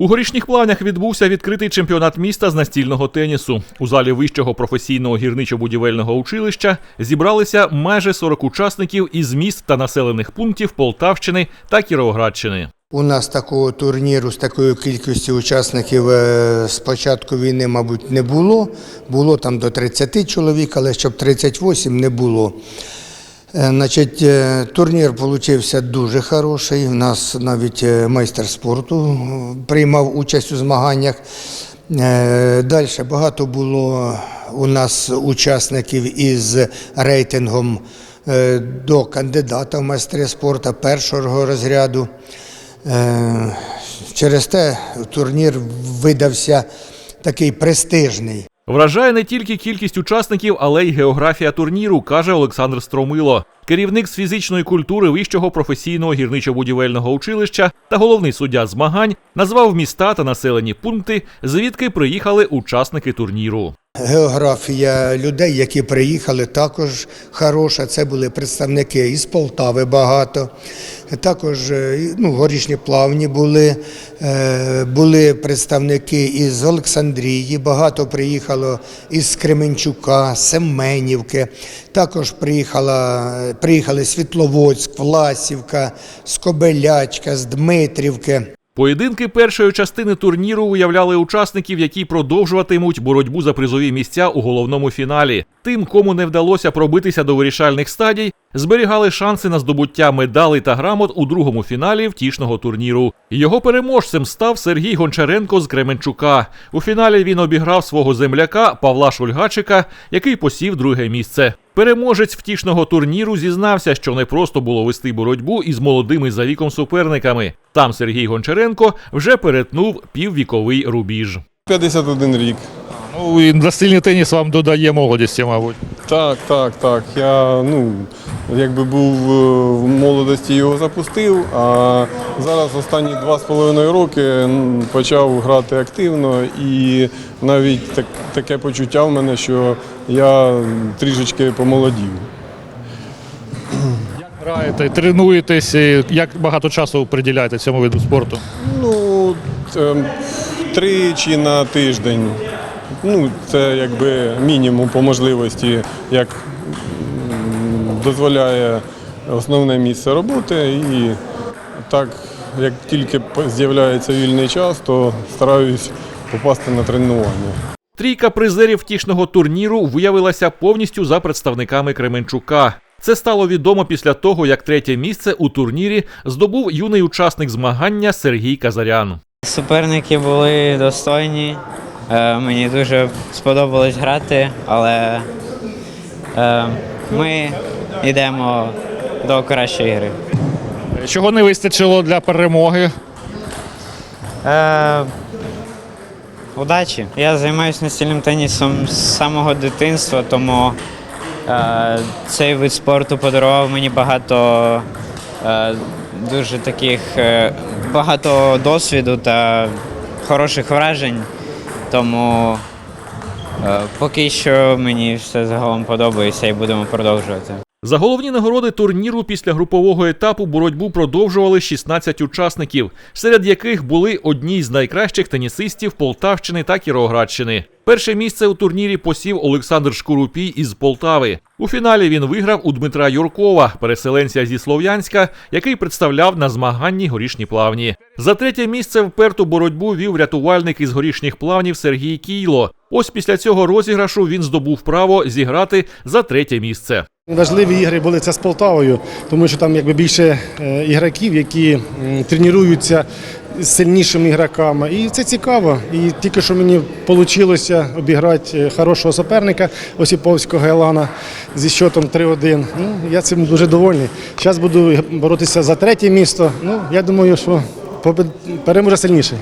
У горішніх плавнях відбувся відкритий чемпіонат міста з настільного тенісу. У залі вищого професійного гірничо-будівельного училища зібралися майже 40 учасників із міст та населених пунктів Полтавщини та Кіровоградщини. У нас такого турніру з такою кількістю учасників е, з початку війни, мабуть, не було. Було там до 30 чоловік, але щоб 38 не було. Е, Значить, е, турнір получився дуже хороший. У нас навіть е, майстер спорту приймав участь у змаганнях. Далі багато було у нас учасників із рейтингом до кандидата в майстри спорту першого розряду. Через те турнір видався такий престижний. Вражає не тільки кількість учасників, але й географія турніру, каже Олександр Стромило. Керівник з фізичної культури вищого професійного гірничо-будівельного училища та головний суддя змагань назвав міста та населені пункти, звідки приїхали учасники турніру. Географія людей, які приїхали, також хороша. Це були представники із Полтави багато. Також е, ну, горішні плавні були, е, були представники із Олександрії, багато приїхало із Кременчука, Семенівки. Також приїхала, приїхали Світловодськ, Власівка, Скобелячка, з Дмитрівки. Поєдинки першої частини турніру уявляли учасників, які продовжуватимуть боротьбу за призові місця у головному фіналі. Тим, кому не вдалося пробитися до вирішальних стадій, зберігали шанси на здобуття медалей та грамот у другому фіналі втішного турніру. Його переможцем став Сергій Гончаренко з Кременчука. У фіналі він обіграв свого земляка Павла Шульгачика, який посів друге місце. Переможець втішного турніру зізнався, що не просто було вести боротьбу із молодими за віком суперниками. Там Сергій Гончаренко вже перетнув піввіковий рубіж. 51 рік. Ну, і настільний теніс вам додає молодості, мабуть. Так, так, так. Я ну, якби був е, в молодості його запустив, а зараз останні два з половиною роки почав грати активно і навіть так, таке почуття в мене, що я трішечки помолодів. Як граєте, тренуєтесь, як багато часу приділяєте цьому виду спорту? Ну, т- тричі на тиждень. Ну, це якби мінімум по можливості, як дозволяє основне місце роботи. І так, як тільки з'являється вільний час, то стараюсь попасти на тренування. Трійка призерів втішного турніру виявилася повністю за представниками Кременчука. Це стало відомо після того, як третє місце у турнірі здобув юний учасник змагання Сергій Казарян. Суперники були достойні. Е, Мені дуже сподобалось грати, але е, ми йдемо до кращої гри. Чого не вистачило для перемоги? Е, Удачі. Я займаюся настільним тенісом з самого дитинства, тому е, цей вид спорту подарував мені багато е, дуже таких е, багато досвіду та хороших вражень. Тому е, поки що мені все загалом подобається і будемо продовжувати. За головні нагороди турніру після групового етапу боротьбу продовжували 16 учасників, серед яких були одні з найкращих тенісистів Полтавщини та Кіровоградщини. Перше місце у турнірі посів Олександр Шкурупій із Полтави. У фіналі він виграв у Дмитра Юркова, переселенця зі Слов'янська, який представляв на змаганні горішні плавні. За третє місце вперту боротьбу вів рятувальник із горішніх плавнів Сергій Кійло. Ось після цього розіграшу він здобув право зіграти за третє місце. Важливі ігри були це з Полтавою, тому що там якби більше е, ігроків, які тренуються з сильнішими ігроками. І це цікаво. І тільки що мені вийшло обіграти е, хорошого суперника Осіповського Гайлана зі счетом 3-1. Ну, я цим дуже довольний. Зараз буду боротися за третє місто. Ну, я думаю, що переможе сильніший.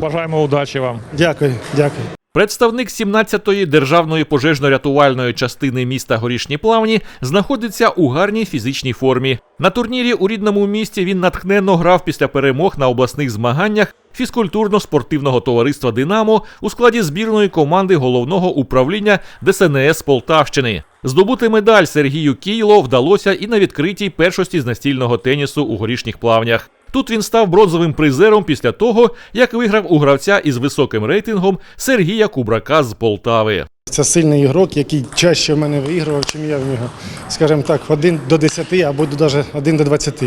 Бажаємо удачі вам. Дякую, дякую. Представник 17-ї державної пожежно-рятувальної частини міста Горішні Плавні знаходиться у гарній фізичній формі. На турнірі у рідному місті він натхненно грав після перемог на обласних змаганнях фізкультурно-спортивного товариства Динамо у складі збірної команди головного управління ДСНС Полтавщини. Здобути медаль Сергію Кійло вдалося і на відкритій першості з настільного тенісу у горішніх плавнях. Тут він став бронзовим призером після того, як виграв у гравця із високим рейтингом Сергія Кубрака з Полтави. Це сильний ігрок, який чаще в мене виігрував, чим я в нього. Скажімо так, 1 до 10 або навіть 1 до 20.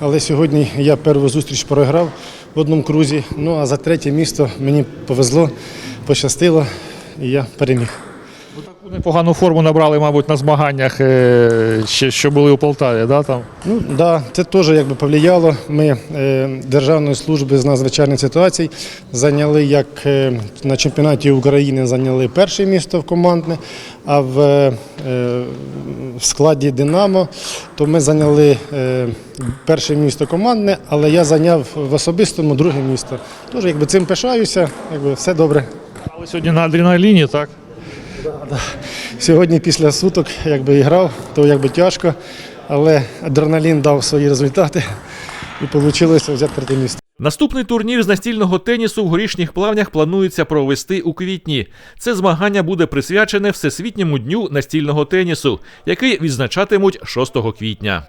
Але сьогодні я першу зустріч програв в одному крузі. Ну а за третє місто мені повезло, пощастило, і я переміг. Непогану форму набрали, мабуть, на змаганнях, е, ще, що були у Полтаві. Да, там? Ну да, це теж якби повлияло. Ми е, Державної служби з надзвичайних ситуацій зайняли як е, на чемпіонаті України зайняли перше місто в командне, а в, в складі Динамо то ми зайняли перше місто командне, але я зайняв в особистому друге місто. Тож якби цим пишаюся, якби все добре. Але сьогодні на адреналіні, так? Сьогодні після суток якби і грав, то якби тяжко, але адреналін дав свої результати і вийшло взяти третє місце. Наступний турнір з настільного тенісу в горішніх плавнях планується провести у квітні. Це змагання буде присвячене Всесвітньому дню настільного тенісу, який відзначатимуть 6 квітня.